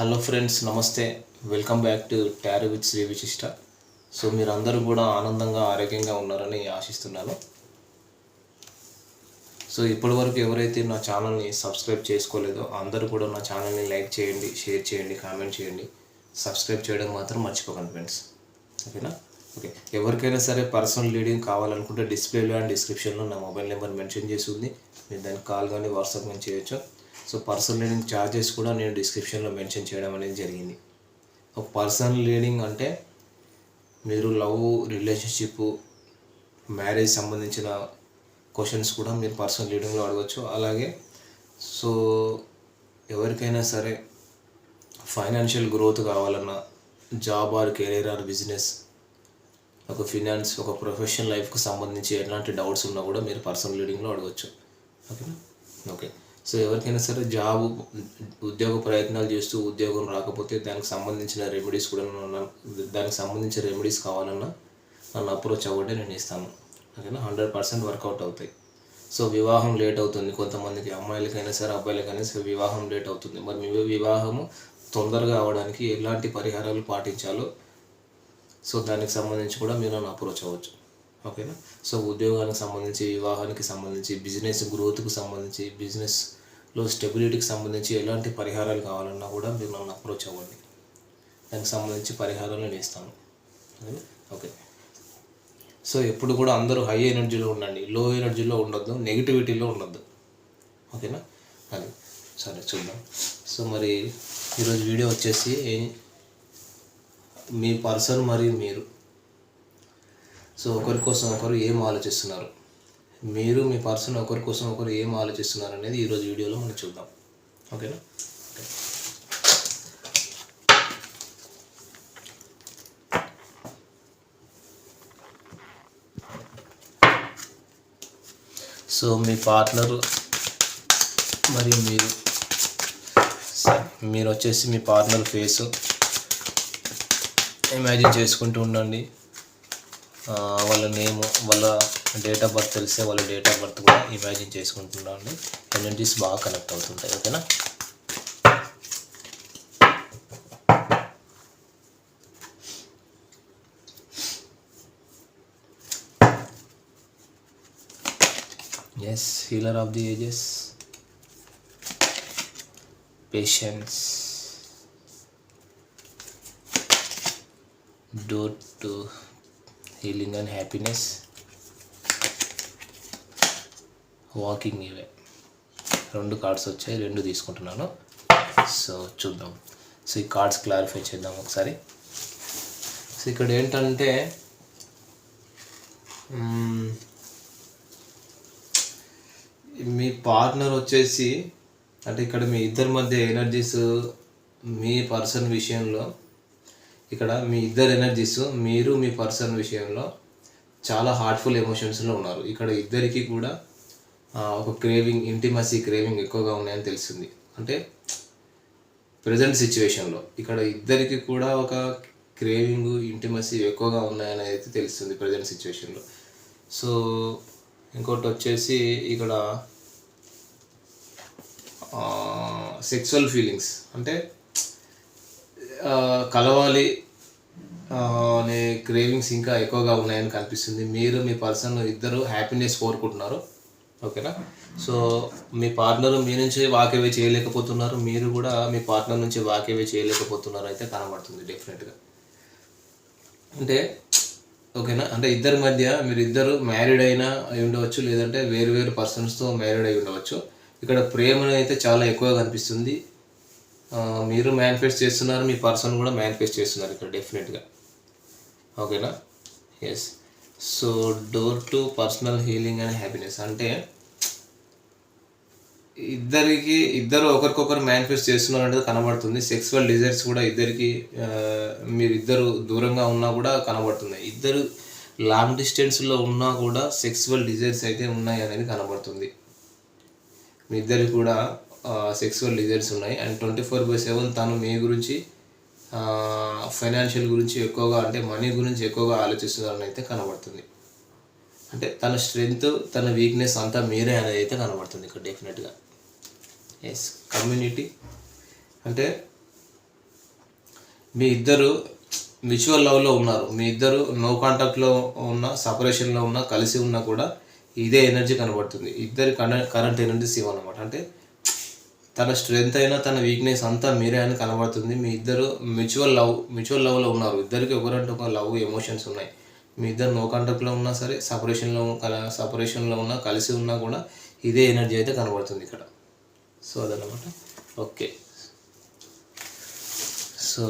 Hello friends నమస్తే. Welcome back to tarot with Shri Vishishta. So మీరందరూ కూడా ఆనందంగా ఆరోగ్యంగా ఉన్నారని ఆశిస్తున్నాను. సో ఇప్పటి వరకు ఎవరైతే నా ఛానల్ని సబ్స్క్రైబ్ చేసుకోలేదో అందరూ కూడా నా ఛానల్ని లైక్ చేయండి షేర్ చేయండి కామెంట్ చేయండి. సబ్స్క్రైబ్ చేయడం మాత్రం మర్చిపోకండి ఫ్రెండ్స్. ఓకేనా? ఓకే. ఎవరికైనా సరే పర్సనల్ లీడింగ్ కావాలనుకుంటే డిస్ప్లేలో అండ్ డిస్క్రిప్షన్లో నా మొబైల్ నెంబర్ మెన్షన్ చేసి ఉంది. మీరు దానికి కాల్ కానీ వాట్సాప్ కానీ చేయొచ్చు? సో పర్సనల్ లీడింగ్ ఛార్జెస్ కూడా నేను డిస్క్రిప్షన్లో మెన్షన్ చేయడం అనేది జరిగింది. ఒక పర్సనల్ లీడింగ్ అంటే మీరు లవ్ రిలేషన్షిప్ మ్యారేజ్ సంబంధించిన క్వశ్చన్స్ కూడా మీరు పర్సనల్ రీడింగ్లో అడగచ్చు. అలాగే సో ఎవరికైనా సరే ఫైనాన్షియల్ గ్రోత్ కావాలన్నా job or career or business ఒక ఫినాన్స్ ఒక ప్రొఫెషనల్ లైఫ్కి సంబంధించి ఎలాంటి డౌట్స్ ఉన్నా కూడా మీరు పర్సనల్ రీడింగ్లో అడగచ్చు. ఓకేనా? ఓకే. సో ఎవరికైనా సరే జాబ్ ఉద్యోగ ప్రయత్నాలు చేస్తూ ఉద్యోగం రాకపోతే దానికి సంబంధించిన రెమెడీస్ కూడా దానికి సంబంధించిన రెమెడీస్ కావాలన్నా నన్ను అప్రోచ్ అవ్వటే నేను ఇస్తాను. ఓకేనా? హండ్రెడ్ పర్సెంట్ వర్కౌట్ అవుతాయి. సో వివాహం లేట్ అవుతుంది. కొంతమందికి అమ్మాయిలకైనా సరే అబ్బాయిలకైనా సరే వివాహం లేట్ అవుతుంది. మరి మీ వివాహము తొందరగా అవడానికి ఎలాంటి పరిహారాలు పాటించాలో సో దానికి సంబంధించి కూడా మీరు నన్ను అప్రోచ్ అవ్వచ్చు. ఓకేనా? సో ఉద్యోగానికి సంబంధించి వివాహానికి సంబంధించి బిజినెస్ గ్రోత్కు సంబంధించి బిజినెస్ లో స్టెబిలిటీకి సంబంధించి ఎలాంటి పరిహారాలు కావాలన్నా కూడా మీరు నన్ను అప్రోచ్ అవ్వండి. దానికి సంబంధించి పరిహారాలు నేను ఇస్తాను. ఓకేనా? ఓకే. సో ఎప్పుడు కూడా అందరూ హై ఎనర్జీలో ఉండండి. లో ఎనర్జీలో ఉండొద్దు నెగిటివిటీలో ఉండొద్దు. ఓకేనా? అది సరే చూద్దాం. సో మరి ఈరోజు వీడియో వచ్చేసి మీ పర్సన్ మరియు మీరు. సో ఒకరి కోసం ఒకరు ఏం ఆలోచిస్తున్నారు? మీరు మీ పర్సన్ ఒకరి కోసం ఒకరు ఏం ఆలోచిస్తున్నారు అనేది ఈరోజు వీడియోలో మనం చూద్దాం. ఓకేనా? సో మీ పార్ట్నర్ మరియు మీరు మీరు వచ్చేసి మీ పార్ట్నర్ ఫేస్ ఇమాజిన్ చేసుకుంటూ ఉండండి. వాళ్ళ నేమ్ వాళ్ళ డేట్ ఆఫ్ బర్త్ తెలిస్తే వాళ్ళ డేట్ ఆఫ్ బర్త్ కూడా ఇమాజిన్ చేసుకుంటుండండి ఎనర్జీస్ బాగా కనెక్ట్ అవుతుంటాయి ఓకేనా yes healer of the ages patience door to healing and happiness walking ఇవే. రెండు కార్డ్స్ వచ్చాయి రెండు తీసుకుంటున్నాను. సో చూద్దాం. సో ఈ కార్డ్స్ క్లారిఫై చేద్దాం ఒకసారి. సో ఇక్కడ ఏంటంటే మీ పార్ట్నర్ వచ్చేసి అంటే ఇక్కడ మీ ఇద్దరి మధ్య ఎనర్జీస్ మీ పర్సన్ విషయంలో ఇక్కడ మీ ఇద్దరు ఎనర్జీస్ మీరు మీ పర్సన్ విషయంలో చాలా హార్ట్ఫుల్ ఎమోషన్స్లో ఉన్నారు. ఇక్కడ ఇద్దరికి కూడా ఒక క్రేవింగ్ ఇంటిమసీ క్రేవింగ్ ఎక్కువగా ఉన్నాయని తెలిసింది. అంటే ప్రజెంట్ సిచ్యువేషన్లో ఇక్కడ ఇద్దరికి కూడా ఒక క్రేవింగ్ ఇంటిమసీ ఎక్కువగా ఉన్నాయని అయితే తెలుస్తుంది ప్రజెంట్ సిచ్యువేషన్లో సో ఇంకోటి వచ్చేసి ఇక్కడ సెక్సువల్ ఫీలింగ్స్ అంటే కలవాలి అనే క్రేవింగ్స్ ఇంకా ఎక్కువగా ఉన్నాయని కనిపిస్తుంది. మీరు మీ పర్సన్ ఇద్దరు హ్యాపీనెస్ కోరుకుంటున్నారు. ఓకేనా? సో మీ పార్ట్నర్ మీ నుంచి వాకేవే చేయలేకపోతున్నారు. మీరు కూడా మీ పార్ట్నర్ నుంచి వాకేవే చేయలేకపోతున్నారు అయితే కనబడుతుంది డెఫినెట్గా. అంటే ఓకేనా? అంటే ఇద్దరి మధ్య మీరు ఇద్దరు మ్యారీడ్ అయినా అయి ఉండవచ్చు లేదంటే వేరు వేరు పర్సన్స్తో మ్యారీడ్ అయి ఉండవచ్చు. ఇక్కడ ప్రేమను అయితే చాలా ఎక్కువగా కనిపిస్తుంది. మీరు మేనిఫెస్ట్ చేస్తున్నారు మీ పర్సన్ కూడా మేనిఫెస్ట్ చేస్తున్నారు ఇక్కడ డెఫినెట్గా ఓకేనా yes so door to personal healing and happiness అంటే ఇద్దరికి ఇద్దరు ఒకరికొకరు మేనిఫెస్ట్ చేస్తున్నారు అనేది కనబడుతుంది. సెక్సువల్ డిజైర్స్ కూడా ఇద్దరికి ఆ, మీరు ఇద్దరు దూరంగా ఉన్నా కూడా కనబడుతున్నాయి ఇద్దరు లాంగ్ డిస్టెన్స్లో ఉన్నా కూడా సెక్సువల్ డిజైర్స్ అయితే ఉన్నాయి అనేది కనబడుతుంది. మీ ఇద్దరికి కూడా సెక్సువల్ డిజైర్స్ ఉన్నాయి. And twenty four by seven తను మీ గురించి ఫైనాన్షియల్ గురించి ఎక్కువగా అంటే మనీ గురించి ఎక్కువగా ఆలోచిస్తున్నారని అయితే కనబడుతుంది. అంటే తన స్ట్రెంగ్త్ తన వీక్నెస్ అంతా మీరే అనేది అయితే కనబడుతుంది ఇక్కడ డెఫినెట్గా ఎస్ కమ్యూనిటీ అంటే మీ ఇద్దరు మ్యూచువల్ లవ్లో ఉన్నారు. మీ ఇద్దరు నో కాంటాక్ట్లో ఉన్న సపరేషన్లో ఉన్న కలిసి ఉన్నా కూడా ఇదే ఎనర్జీ కనబడుతుంది. ఇద్దరి కరెంట్ ఎనర్జీ సేవ్ అనమాట అంటే తన స్ట్రెంగ్త్ అయినా తన వీక్నెస్ అంతా మీరే అని కనబడుతుంది. మీ ఇద్దరు మ్యూచువల్ లవ్ మ్యూచువల్ లవ్లో ఉన్నారు. ఇద్దరికి ఒకరంటే ఒక లవ్ ఎమోషన్స్ ఉన్నాయి. మీ ఇద్దరు నో కాంటాక్ట్లో ఉన్నా సరే సపరేషన్లో సపరేషన్లో ఉన్నా కలిసి ఉన్నా కూడా ఇదే ఎనర్జీ అయితే కనబడుతుంది ఇక్కడ. సో అదనమాట ఓకే. సో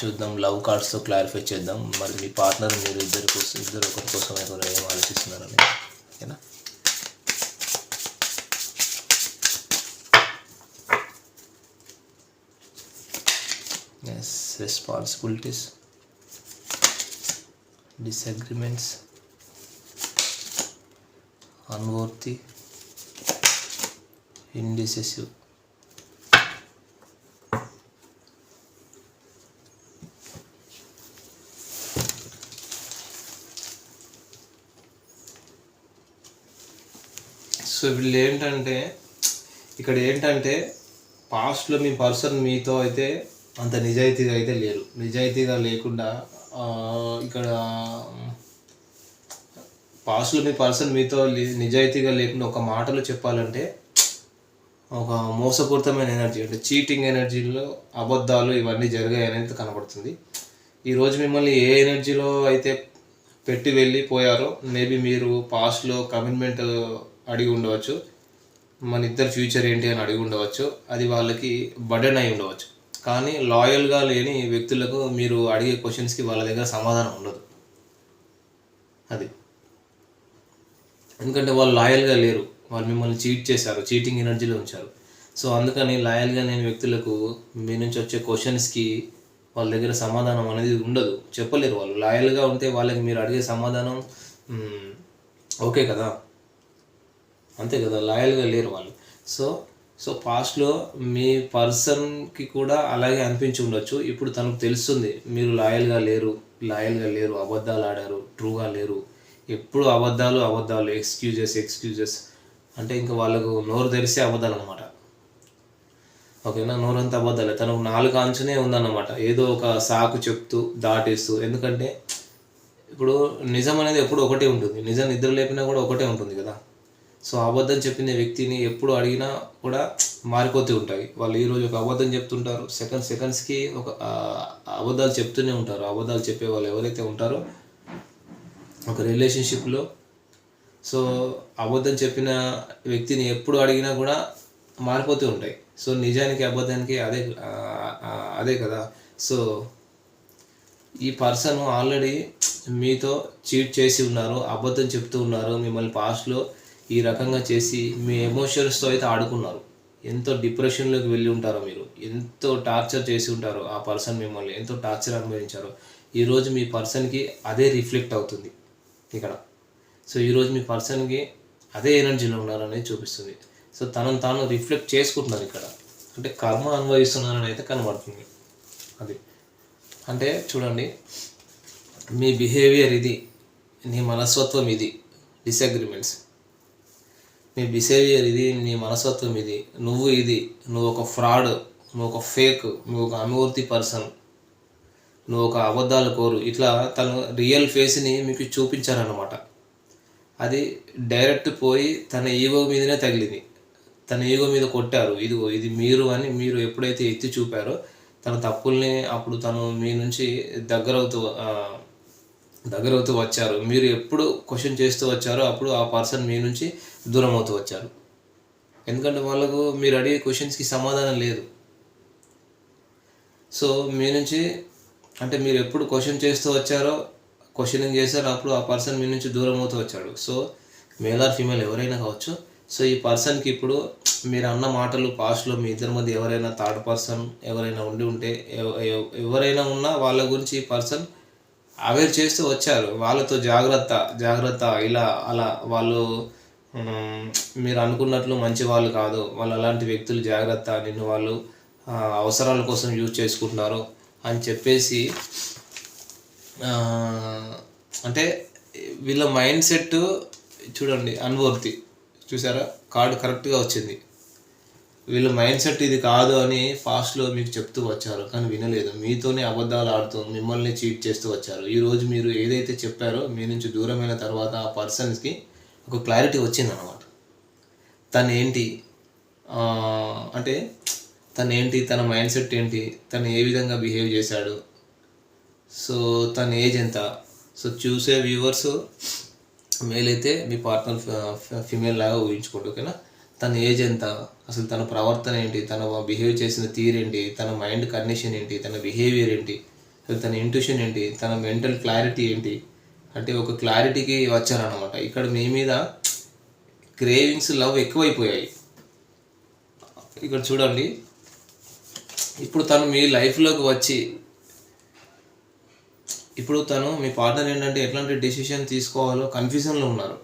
చూద్దాం లవ్ కార్డ్స్తో క్లారిఫై చేద్దాం. మరి మీ పార్ట్నర్ మీరు ఇద్దరు కోసం ఇద్దరు ఒకరి కోసం ఎవరు ఏం ఆలోచిస్తున్నారని. ఓకేనా? Yes responsibilities disagreements unworthy indecisive. So వీళ్ళు ఏంటంటే ఇక్కడ ఏంటంటే పాస్ట్లో మీ పర్సన్ మీతో అయితే అంత నిజాయితీగా అయితే లేరు. నిజాయితీగా లేకుండా ఇక్కడ పాస్లో మీ పర్సన్ మీతో నిజాయితీగా లేకుండా ఒక మాటలో చెప్పాలంటే ఒక మోసపూరితమైన ఎనర్జీ అంటే చీటింగ్ ఎనర్జీలో అబద్ధాలు ఇవన్నీ జరిగాయి అనేది కనబడుతుంది ఈరోజు మిమ్మల్ని ఏ ఎనర్జీలో అయితే పెట్టి వెళ్ళిపోయారో మేబీ మీరు పాస్ట్లో కమిట్మెంట్ అడిగి ఉండవచ్చు. మన ఇద్దరు ఫ్యూచర్ ఏంటి అని అడిగి ఉండవచ్చు. అది వాళ్ళకి బర్డెన్ అయి ఉండవచ్చు. కానీ లాయల్గా లేని వ్యక్తులకు మీరు అడిగే క్వశ్చన్స్కి వాళ్ళ దగ్గర సమాధానం ఉండదు. అది. ఎందుకంటే వాళ్ళు లాయల్గా లేరు. వాళ్ళు మిమ్మల్ని చీట్ చేశారు. చీటింగ్ ఎనర్జీలో ఉంచారు. సో అందుకని లాయల్గా లేని వ్యక్తులకు మీ నుంచి వచ్చే క్వశ్చన్స్కి వాళ్ళ దగ్గర సమాధానం అనేది ఉండదు. చెప్పలేరు వాళ్ళు. లాయల్గా ఉంటే వాళ్ళకి మీరు అడిగే సమాధానం ఓకే కదా? అంతే కదా? లాయల్గా లేరు వాళ్ళు. సో సో పాస్ట్లో మీ పర్సన్కి కూడా అలాగే అనిపించి ఉండొచ్చు. ఇప్పుడు తనకు తెలుస్తుంది మీరు లాయల్గా లేరు లాయల్గా లేరు అబద్ధాలు ఆడారు ట్రూగా లేరు. ఎప్పుడు అబద్ధాలు అబద్ధాలు ఎక్స్క్యూజెస్ ఎక్స్క్యూజెస్ అంటే ఇంకా వాళ్ళకు నోరు తెరిసే అబద్ధాలు అనమాట ఓకేనా? నోరంతా అబద్ధాలే. తనకు నాలుగు అంచునే ఉందన్నమాట. ఏదో ఒక సాకు చెప్తూ దాటేస్తూ. ఎందుకంటే ఇప్పుడు నిజం అనేది ఎప్పుడు ఒకటే ఉంటుంది. నిజం నిద్ర లేపినా కూడా ఒకటే ఉంటుంది కదా? సో అబద్ధం చెప్పిన వ్యక్తిని ఎప్పుడు అడిగినా కూడా మారిపోతూ ఉంటాయి. వాళ్ళు ఈరోజు ఒక అబద్ధం చెప్తుంటారు. సెకండ్ సెకండ్స్కి ఒక అబద్ధాలు చెప్తూనే ఉంటారు. అబద్ధాలు చెప్పే వాళ్ళు ఎవరైతే ఉంటారో ఒక రిలేషన్షిప్లో. సో అబద్ధం చెప్పిన వ్యక్తిని ఎప్పుడు అడిగినా కూడా మారిపోతూ ఉంటాయి. సో నిజానికి అబద్ధానికి అదే అదే కదా. సో ఈ పర్సన్ ఆల్రెడీ మీతో చీట్ చేసి ఉన్నారు. అబద్ధం చెప్తూ ఉన్నారు. మిమ్మల్ని పాస్ట్లో ఈ రకంగా చేసి మీ ఎమోషన్స్తో అయితే ఆడుకున్నారు. ఎంతో డిప్రెషన్లోకి వెళ్ళి ఉంటారో మీరు? ఎంతో టార్చర్ చేసి ఉంటారో ఆ పర్సన్ మిమ్మల్ని? ఎంతో టార్చర్ అనుభవించారో? ఈరోజు మీ పర్సన్కి అదే రిఫ్లెక్ట్ అవుతుంది ఇక్కడ. సో ఈరోజు మీ పర్సన్కి అదే ఎనర్జీలో ఉన్నారనేది చూపిస్తుంది. సో తనను తాను రిఫ్లెక్ట్ చేసుకుంటున్నారు ఇక్కడ. అంటే కర్మ అనుభవిస్తున్నారని అయితే కనబడుతుంది. అది. అంటే చూడండి మీ బిహేవియర్ ఇది నీ మనస్తత్వం ఇది డిసగ్రిమెంట్స్. నీ బిహేవియర్ ఇది నీ మనస్తత్వం ఇది నువ్వు ఇది నువ్వు ఒక ఫ్రాడ్ నువ్వు ఒక ఫేక్ నువ్వు ఒక అమూర్తి పర్సన్ నువ్వు ఒక అబద్ధాల కోరు. ఇట్లా తను రియల్ ఫేస్ని మీకు చూపించారనమాట అది డైరెక్ట్ పోయి తన ఈగో మీదనే తగిలింది. తన ఈగో మీద కొట్టారు. ఇదిగో ఇది మీరు అని మీరు ఎప్పుడైతే ఎత్తి చూపారో తన తప్పుల్ని అప్పుడు తను మీ నుంచి దగ్గరవుతూ దగ్గరవుతూ వచ్చారు. మీరు ఎప్పుడు క్వశ్చన్ చేస్తూ వచ్చారో అప్పుడు ఆ పర్సన్ మీ నుంచి దూరం అవుతూ వచ్చారు. ఎందుకంటే వాళ్ళకు మీరు అడిగే క్వశ్చన్స్కి సమాధానం లేదు. సో మీ నుంచి అంటే మీరు ఎప్పుడు క్వశ్చన్ చేస్తూ వచ్చారో క్వశ్చనింగ్ చేశారో అప్పుడు ఆ పర్సన్ మీ నుంచి దూరం అవుతూ వచ్చాడు. సో మేల్ ఆర్ ఫీమేల్ ఎవరైనా కావచ్చు. సో ఈ పర్సన్కి ఇప్పుడు మీరు అన్న మాటలు పాస్ట్లో మీ ఇద్దరి మధ్య ఎవరైనా థర్డ్ పర్సన్ ఎవరైనా ఉండి ఉంటే ఎవ- ఎవ- ఎవరైనా ఉన్నా వాళ్ళ గురించి ఈ పర్సన్ అవేర్ చేస్తూ వచ్చారు. వాళ్ళతో జాగ్రత్త జాగ్రత్త ఇలా అలా. వాళ్ళు మీరు అనుకున్నట్లు మంచి వాళ్ళు కాదు. వాళ్ళు అలాంటి వ్యక్తులు జాగ్రత్త. నిన్ను వాళ్ళు అవసరాల కోసం యూజ్ చేసుకుంటున్నారు అని చెప్పేసి అంటే వీళ్ళ మైండ్ సెట్ చూడండి అన్వర్తి. చూసారా? కార్డు కరెక్ట్గా వచ్చింది. వీళ్ళ మైండ్ సెట్ ఇది కాదు అని ఫాస్ట్లో మీకు చెప్తూ వచ్చారు కానీ వినలేదు. మీతోనే అబద్ధాలు ఆడుతూ మిమ్మల్ని చీట్ చేస్తూ వచ్చారు. ఈరోజు మీరు ఏదైతే చెప్పారో మీ నుంచి దూరమైన తర్వాత ఆ పర్సన్స్కి ఒక క్లారిటీ వచ్చిందన్నమాట. తను ఏంటి అంటే తను ఏంటి తన మైండ్ సెట్ ఏంటి తను ఏ విధంగా బిహేవ్ చేశాడు సో తన ఏజ్ ఎంత సో చూసే వ్యూవర్స్ మేల్ అయితే మీ పార్ట్నర్ ఫిమేల్ లాగా ఊహించుకోండి ఓకేనా? తన ఏజ్ ఎంత? అసలు తన ప్రవర్తన ఏంటి? తన బిహేవ్ చేసిన తీరేంటి తన మైండ్ కండిషన్ ఏంటి? తన బిహేవియర్ ఏంటి? అసలు తన ఇంట్యూషన్ ఏంటి? తన మెంటల్ క్లారిటీ ఏంటి? అంటే ఒక క్లారిటీకి వచ్చారనమాట ఇక్కడ మీ మీద క్రేవింగ్స్ లవ్ ఎక్కువైపోయాయి. ఇక్కడ చూడండి. ఇప్పుడు తను మీ లైఫ్లోకి వచ్చి ఇప్పుడు తను మీ పార్ట్నర్ ఏంటంటే ఎట్లాంటి డెసిషన్ తీసుకోవాలో కన్ఫ్యూజన్లో ఉన్నారు.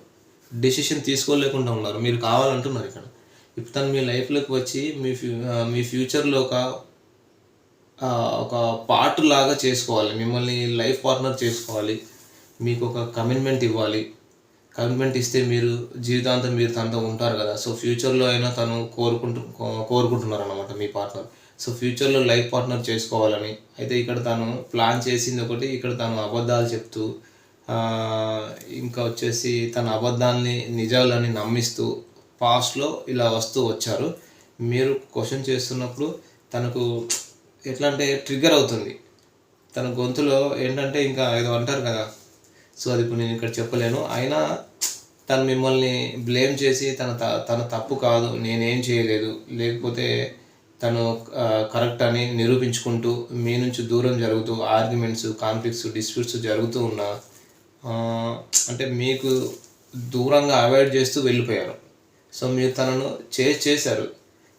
డెసిషన్ తీసుకోలేకుండా ఉన్నారు. మీరు కావాలంటున్నారు ఇక్కడ. ఇప్పుడు తను మీ లైఫ్లోకి వచ్చి మీ ఫ్యూ మీ ఫ్యూచర్లో ఒక ఒక పార్ట్ లాగా చేసుకోవాలి. మిమ్మల్ని లైఫ్ పార్ట్నర్ చేసుకోవాలి. మీకు ఒక కమిట్మెంట్ ఇవ్వాలి. కమిట్మెంట్ ఇస్తే మీరు జీవితాంతం మీరు తనతో ఉంటారు కదా. సో ఫ్యూచర్లో అయినా తను కోరుకుంటు కోరుకుంటున్నారు అనమాట మీ పార్ట్నర్ సో ఫ్యూచర్లో లైఫ్ పార్ట్నర్ చేసుకోవాలని. అయితే ఇక్కడ తను ప్లాన్ చేసింది ఒకటి ఇక్కడ తను అబద్ధాలు చెప్తూ ఇంకా వచ్చేసి తన అబద్ధాన్ని నిజాలని నమ్మిస్తూ పాస్ట్లో ఇలా వస్తూ వచ్చారు. మీరు క్వశ్చన్ చేస్తున్నప్పుడు తనకు ఎట్లా అంటే ట్రిగ్గర్ అవుతుంది. తన గొంతులో ఏంటంటే ఇంకా ఏదో అంటారు కదా. సో అది ఇప్పుడు నేను ఇక్కడ చెప్పలేను. అయినా తను మిమ్మల్ని బ్లేమ్ చేసి తన త- తన తప్పు కాదు నేనేం చేయలేదు. లేకపోతే తను కరెక్ట్ అని నిరూపించుకుంటూ మీ నుంచి దూరం జరుగుతూ ఆర్గ్యుమెంట్స్ కాన్ఫ్లిక్ట్స్ డిస్ప్యూట్స్ జరుగుతూ ఉన్నా అంటే మీకు దూరంగా అవాయిడ్ చేస్తూ వెళ్ళిపోయారు. సో మీరు తనను చేజ్ చేశారు.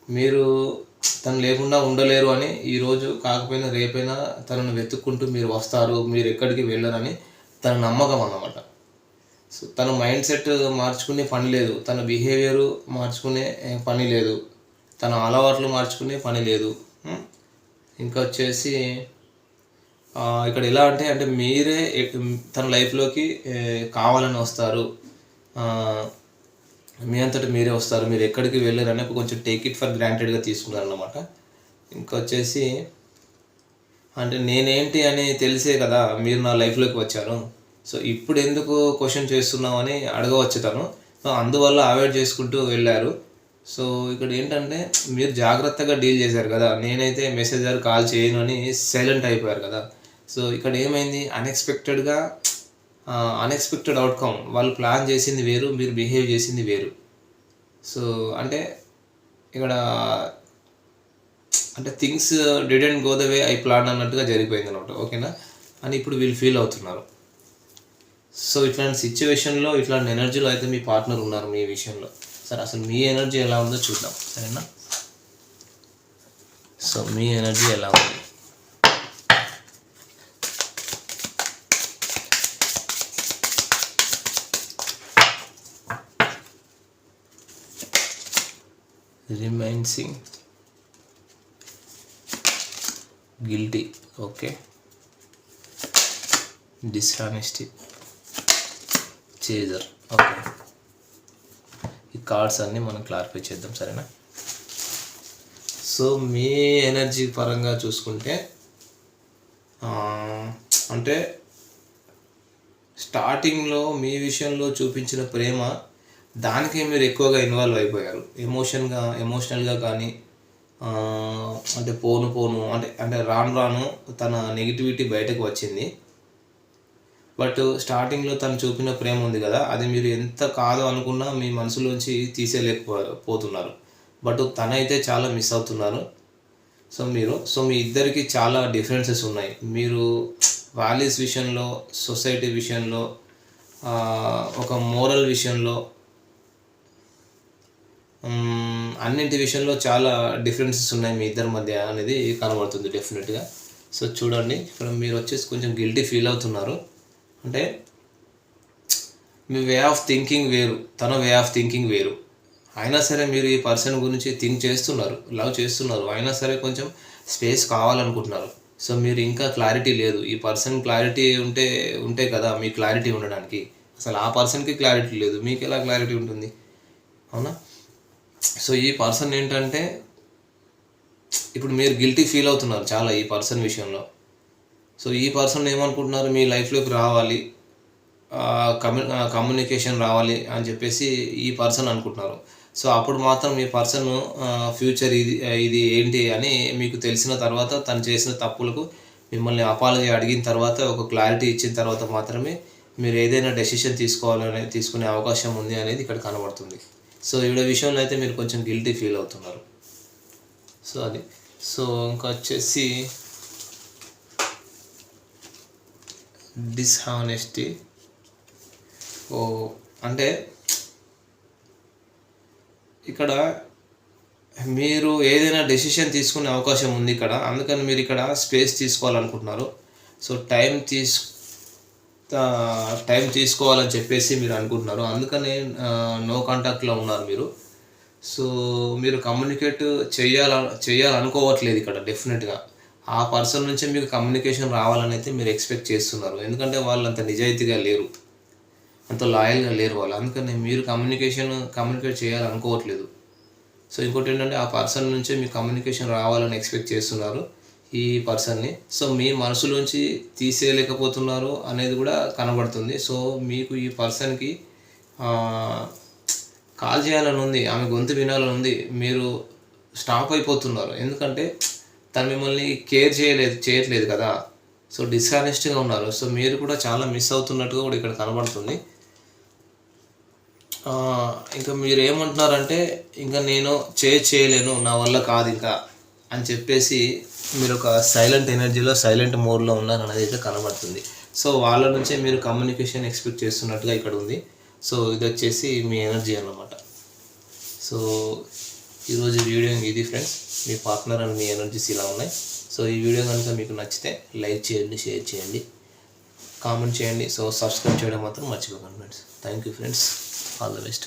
మీరు తను లేకుండా ఉండలేరు అని ఈరోజు కాకపోయినా రేపైనా తనను వెతుక్కుంటూ మీరు వస్తారు మీరు ఎక్కడికి వెళ్ళరని తన నమ్మకం అన్నమాట. సో తన మైండ్ సెట్ మార్చుకునే పని లేదు. తన బిహేవియర్ మార్చుకునే పని లేదు. తన అలవాట్లు మార్చుకునే పని లేదు. ఇంకా వచ్చేసి ఇక్కడ ఎలా అంటే అంటే మీరే తన లైఫ్లోకి కావాలని వస్తారు. మీ అంతటి మీరే వస్తారు. మీరు ఎక్కడికి వెళ్ళారని కొంచెం టేక్ ఇట్ ఫర్ గ్రాంటెడ్గా తీసుకున్నారు అనమాట ఇంకా వచ్చేసి అంటే నేనేంటి అని తెలిసే కదా మీరు నా లైఫ్లోకి వచ్చారు. సో ఇప్పుడు ఎందుకు క్వశ్చన్ చేస్తున్నావు అని అడగవచ్చు తను. సో అందువల్ల అవాయిడ్ చేసుకుంటూ వెళ్ళారు. సో ఇక్కడ ఏంటంటే మీరు జాగ్రత్తగా డీల్ చేశారు కదా. నేనైతే మెసేజర్ కాల్ చేయను అని సైలెంట్ అయిపోయారు కదా. సో ఇక్కడ ఏమైంది? అన్ఎక్స్పెక్టెడ్గా అన్ఎక్స్పెక్టెడ్ అవుట్కమ్ వాళ్ళు ప్లాన్ చేసింది వేరు మీరు బిహేవ్ చేసింది వేరు. సో అంటే ఇక్కడ అంటే things didn't go the way I plan అన్నట్టుగా జరిగిపోయింది అనమాట ఓకేనా? అని ఇప్పుడు వీళ్ళు ఫీల్ అవుతున్నారు. సో ఇట్లాంటి సిచ్యువేషన్లో ఇట్లాంటి ఎనర్జీలో అయితే మీ పార్ట్నర్ ఉన్నారు మీ విషయంలో. సరే అసలు మీ ఎనర్జీ ఎలా ఉందో చూద్దాం. సరేనా? సో మీ ఎనర్జీ ఎలా ఉంది? Reminiscing guilty okay dishonesty chaser okay ఈ కార్డ్స్ అన్నీ మనం క్లారిఫై చేద్దాం సరేనా? సో మీ ఎనర్జీ పరంగా చూసుకుంటే అంటే స్టార్టింగ్లో మీ విషయంలో చూపించిన ప్రేమ దానికి మీరు ఎక్కువగా ఇన్వాల్వ్ అయిపోయారు. ఎమోషన్గా ఎమోషనల్గా కానీ అంటే పోను పోను అంటే అంటే రాను రాను తన నెగిటివిటీ బయటకు వచ్చింది. బట్ స్టార్టింగ్లో తను చూపిన ప్రేమ ఉంది కదా అది మీరు ఎంత కాదు అనుకున్నా మీ మనసులోంచి తీసేయలేకపోతున్నారు బట్ తనైతే చాలా మిస్ అవుతున్నారు. సో మీరు సో మీ ఇద్దరికి చాలా డిఫరెన్సెస్ ఉన్నాయి. మీరు వాల్యూస్ విషయంలో సొసైటీ విషయంలో ఒక మోరల్ విషయంలో అన్నింటి విషయంలో చాలా డిఫరెన్సెస్ ఉన్నాయి మీ ఇద్దరి మధ్య అనేది కనబడుతుంది డెఫినెట్గా సో చూడండి ఇక్కడ మీరు వచ్చేసి కొంచెం గిల్టీ ఫీల్ అవుతున్నారు. అంటే మీ వే ఆఫ్ థింకింగ్ వేరు తన వే ఆఫ్ థింకింగ్ వేరు. అయినా సరే మీరు ఈ పర్సన్ గురించి థింక్ చేస్తున్నారు లవ్ చేస్తున్నారు. అయినా సరే కొంచెం స్పేస్ కావాలనుకుంటున్నారు. సో మీరు ఇంకా క్లారిటీ లేదు. ఈ పర్సన్ క్లారిటీ ఉంటే ఉంటే కదా మీ క్లారిటీ ఉండడానికి. అసలు ఆ పర్సన్కి క్లారిటీ లేదు. మీకు ఎలా క్లారిటీ ఉంటుంది? అవునా? సో ఈ పర్సన్ ఏంటంటే ఇప్పుడు మీరు గిల్టీ ఫీల్ అవుతున్నారు చాలా ఈ పర్సన్ విషయంలో. సో ఈ పర్సన్ ఏమనుకుంటున్నారు? మీ లైఫ్లోకి రావాలి. కమ్యూ కమ్యూనికేషన్ రావాలి అని చెప్పేసి ఈ పర్సన్ అనుకుంటున్నారు. సో అప్పుడు మాత్రం ఈ పర్సన్ ఫ్యూచర్ ఇది ఇది ఏంటి అని మీకు తెలిసిన తర్వాత తను చేసిన తప్పులకు మిమ్మల్ని అపాలజీ అడిగిన తర్వాత ఒక క్లారిటీ ఇచ్చిన తర్వాత మాత్రమే మీరు ఏదైనా డెసిషన్ తీసుకోవాలనే తీసుకునే అవకాశం ఉంది అనేది ఇక్కడ కనబడుతుంది. సో ఈవిడ విషయంలో అయితే మీరు కొంచెం గిల్టీ ఫీల్ అవుతున్నారు. సో అది. సో ఇంకా వచ్చేసి డిస్హానెస్టీ ఓ అంటే ఇక్కడ మీరు ఏదైనా డెసిషన్ తీసుకునే అవకాశం ఉంది ఇక్కడ. అందుకని మీరు ఇక్కడ స్పేస్ తీసుకోవాలనుకుంటున్నారు. సో టైం తీసు టైం తీసుకోవాలని చెప్పేసి మీరు అనుకుంటున్నారు. అందుకని నో కాంటాక్ట్లో ఉన్నారు మీరు. సో మీరు కమ్యూనికేట్ చేయాల చేయాలనుకోవట్లేదు ఇక్కడ డెఫినెట్గా ఆ పర్సన్ నుంచే మీకు కమ్యూనికేషన్ రావాలని అయితే మీరు ఎక్స్పెక్ట్ చేస్తున్నారు. ఎందుకంటే వాళ్ళు అంత నిజాయితీగా లేరు. అంత లాయల్గా లేరు వాళ్ళు. అందుకని మీరు కమ్యూనికేషన్ కమ్యూనికేట్ చేయాలనుకోవట్లేదు. సో ఇంకోటి ఏంటంటే ఆ పర్సన్ నుంచే మీ కమ్యూనికేషన్ రావాలని ఎక్స్పెక్ట్ చేస్తున్నారు. ఈ పర్సన్ని. సో మీ మనసులోంచి తీసేయలేకపోతున్నారు అనేది కూడా కనబడుతుంది. సో మీకు ఈ పర్సన్కి కాల్ చేయాలని ఉంది ఆమె గొంతు వినాలని ఉంది మీరు స్టాప్ అయిపోతున్నారు. ఎందుకంటే తను మిమ్మల్ని కేర్ చేయలేదు చేయట్లేదు కదా. సో డిస్హానెస్ట్గా ఉన్నారు. సో మీరు కూడా చాలా మిస్ అవుతున్నట్టుగా కూడా ఇక్కడ కనబడుతుంది. ఇంకా మీరు ఏమంటున్నారంటే ఇంకా నేను చే చేయలేను నా వల్ల కాదు ఇంకా. అని చెప్పేసి మీరు ఒక సైలెంట్ ఎనర్జీలో సైలెంట్ మోడ్లో ఉన్నారు అనేది అయితే కనబడుతుంది. సో వాళ్ళ నుంచే మీరు కమ్యూనికేషన్ ఎక్స్పెక్ట్ చేస్తున్నట్టుగా ఇక్కడ ఉంది. సో ఇది వచ్చేసి మీ ఎనర్జీ అన్నమాట. సో ఈరోజు వీడియో ఇది ఫ్రెండ్స్. మీ పార్ట్నర్ అండ్ మీ ఎనర్జీస్ ఇలా ఉన్నాయి. సో ఈ వీడియో కనుక మీకు నచ్చితే లైక్ చేయండి షేర్ చేయండి. కామెంట్ చేయండి. సో సబ్స్క్రైబ్ చేయడం మాత్రం మర్చిపోకండి friends. Thank you friends all the best